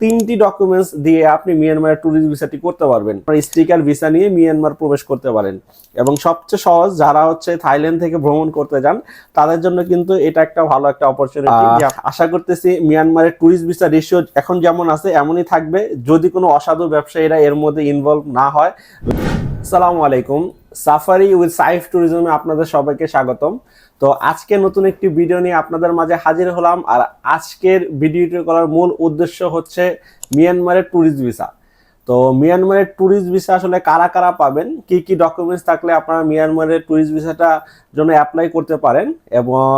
তিনটি ডকুমেন্টস দিয়ে আপনি মিয়ানমারের ট্যুরিস্ট ভিসাটি করতে পারবেন। স্টিকার ভিসা নিয়ে মিয়ানমার প্রবেশ করতে পারেন। এবং সবচেয়ে সহজ যারা হচ্ছে থাইল্যান্ড থেকে ভ্রমণ করতে যান তাদের জন্য কিন্তু এটা একটা ভালো একটা অপরচুনিটি আশা করতেছি মিয়ানমারের ট্যুরিস্ট ভিসা রেশিও এখন যেমন আছে এমনই থাকবে। যদি কোনো অসাধু ব্যবসায়ীরা এর মধ্যে ইনভলভ না হয় সালামু আলাইকুম। সাফারি উইথ সাইফ ট্যুরিজমে আপনাদের সবাইকে স্বাগতম। তো আজকে নতুন একটি ভিডিও নিয়ে আপনাদের মাঝে হাজির হলাম। আর আজকের ভিডিওটি করার মূল উদ্দেশ্য হচ্ছে মিয়ানমারের ট্যুরিস্ট ভিসা। তো মিয়ানমারের ট্যুরিস্ট ভিসা আসলে কারা কারা পাবেন? কি কি ডকুমেন্টস থাকলে আপনারা মিয়ানমারের ট্যুরিস্ট ভিসাটা জন্য অ্যাপ্লাই করতে পারেন? এবং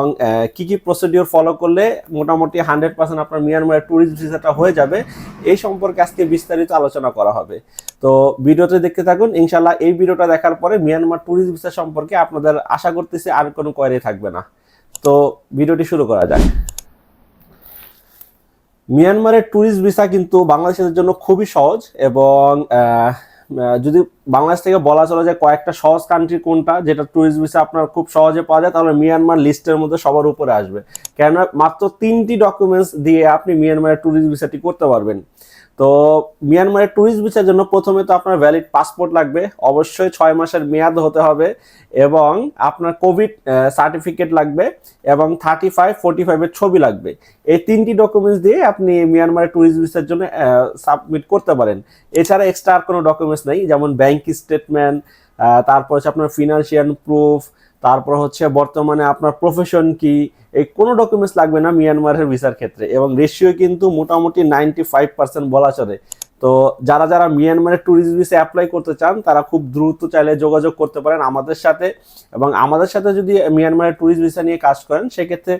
কি কি প্রসিডিওর ফলো করলে মোটামুটি হান্ড্রেড পার্সেন্ট আপনার মিয়ানমারের ট্যুরিস্ট ভিসাটা হয়ে যাবে? এই সম্পর্কে আজকে বিস্তারিত আলোচনা করা হবে। তো ভিডিওতে দেখতে থাকুন ইনশাল্লাহ এই ভিডিওটা দেখার পরে মিয়ানমার ট্যুরিস্ট ভিসা সম্পর্কে আপনাদের আশা করতেছি আর কোনো কোয়ারি থাকবে না। তো ভিডিওটি শুরু করা যাক। মিয়ানমারের ট্যুরিস্ট ভিসা কিন্তু বাংলাদেশের জন্য খুবই সহজ এবং যদি বাংলাদেশ থেকে বলা চলে যে কয়েকটা সহজ কান্ট্রি কোনটা, যেটা ট্যুরিস্ট ভিসা আপনার খুব সহজে পাওয়া যায়, তাহলে মিয়ানমার লিস্টের মধ্যে সবার উপরে আসবে। কেননা মাত্র তিনটি ডকুমেন্টস দিয়ে আপনি মিয়ানমারের ট্যুরিস্ট ভিসাটি করতে পারবেন। তো মিয়ানমারের ট্যুরিস্ট ভিসার জন্য প্রথমে তো আপনার ভ্যালিড পাসপোর্ট লাগবে, অবশ্যই ছয় মাসের মেয়াদ হতে হবে এবং আপনার কোভিড সার্টিফিকেট লাগবে এবং থার্টি ফাইভ ফোর্টি ফাইভের ছবি লাগবে। এই তিনটি ডকুমেন্টস দিয়ে আপনি মিয়ানমারের ট্যুরিস্ট ভিসার জন্য সাবমিট করতে পারেন। এছাড়া এক্সট্রা আর কোনো ডকুমেন্টস নেই, যেমন ব্যাংক স্টেটমেন্ট তারপর হচ্ছে আপনার ফিনান্সিয়াল প্রুফ তারপর হচ্ছে বর্তমানে আপনার প্রফেশন কি, এই কোনো ডকুমেন্টস লাগবে না মিয়ানমারের ভিসার ক্ষেত্রে এবং রেশিও কিন্তু মোটামুটি নাইনটি ফাইভ পার্সেন্ট বলা চলে। তো যারা যারা মিয়ানমারের ট্যুরিস্ট ভিসা অ্যাপ্লাই করতে চান, তারা খুব দ্রুত চাইলে যোগাযোগ করতে পারেন আমাদের সাথে এবং আমাদের সাথে যদি মিয়ানমারের ট্যুরিস্ট ভিসা নিয়ে কাজ করেন, সেক্ষেত্রে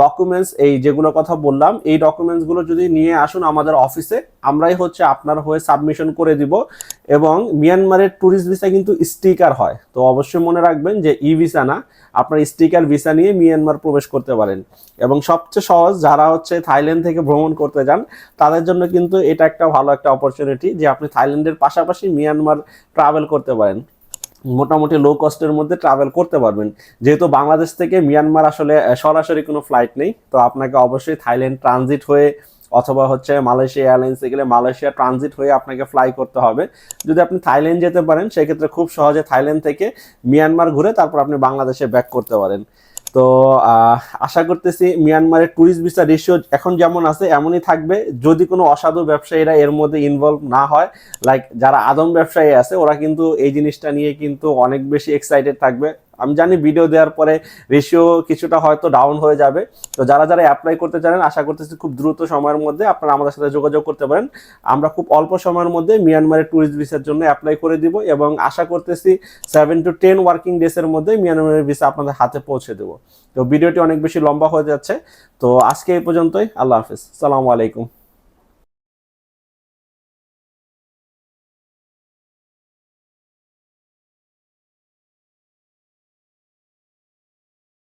ডকুমেন্টস এই যেগুলো কথা বললাম, এই ডকুমেন্টসগুলো যদি নিয়ে আসুন আমাদের অফিসে আমরাই হচ্ছে আপনার হয়ে সাবমিশন করে দিব। এবং মিয়ানমারের ট্যুরিস্ট ভিসা কিন্তু স্টিকার হয়। তো অবশ্যই মনে রাখবেন যে ই ভিসা না, আপনার স্টিকার ভিসা নিয়ে মিয়ানমার প্রবেশ করতে পারেন। এবং সবচেয়ে সহজ, যারা হচ্ছে থাইল্যান্ড থেকে ভ্রমণ করতে যান, তাদের জন্য কিন্তু এটা একটা ভালো একটা অপরচুনিটি যে আপনি থাইল্যান্ডের পাশাপাশি মিয়ানমার ট্রাভেল করতে পারেন। মোটামুটি লো কস্টের মধ্যে ট্রাভেল করতে পারবেন। যেহেতু বাংলাদেশ থেকে মিয়ানমার আসলে সরাসরি কোনো ফ্লাইট নেই, তো আপনাকে অবশ্যই থাইল্যান্ড ট্রানজিট হয়ে অথবা হচ্ছে মালয়েশিয়া এয়ারলাইন্সে গেলে মালয়েশিয়া ট্রানজিট হয়ে আপনাকে ফ্লাই করতে হবে। যদি আপনি থাইল্যান্ড যেতে পারেন, সেক্ষেত্রে খুব সহজে থাইল্যান্ড থেকে মিয়ানমার ঘুরে তারপর আপনি বাংলাদেশে ব্যাক করতে পারেন। তো আশা করতেছি মিয়ানমারের ট্যুরিস্ট ভিসা রেশিও এখন যেমন আছে, এমনই থাকবে। যদি কোনো অসাধু ব্যবসায়ীরা এর মধ্যে ইনভলভ না হয় লাইক যারা আদম ব্যবসায়ী আছে, ওরা কিন্তু এই জিনিসটা নিয়ে কিন্তু অনেক বেশি এক্সাইটেড থাকবে। আমি জানি ভিডিও দেওয়ার পরে রেশিও কিছুটা হয়তো ডাউন হয়ে যাবে। তো যারা যারা অ্যাপ্লাই করতে চান আশা করতেছি খুব দ্রুত সময়ের মধ্যে আপনারা আমাদের সাথে যোগাযোগ করতে পারেন। আমরা খুব অল্প সময়ের মধ্যে মিয়ানমারের ট্যুরিস্ট ভিসার জন্য অ্যাপ্লাই করে দিব এবং আশা করতেছি সেভেন টু টেন ওয়ার্কিং ডেসের মধ্যে মিয়ানমারের ভিসা আপনাদের হাতে পৌঁছে দেবো। তো ভিডিওটি অনেক বেশি লম্বা হয়ে যাচ্ছে। তো আজকে এই পর্যন্তই। আল্লাহ হাফিজ। সালামু আলাইকুম।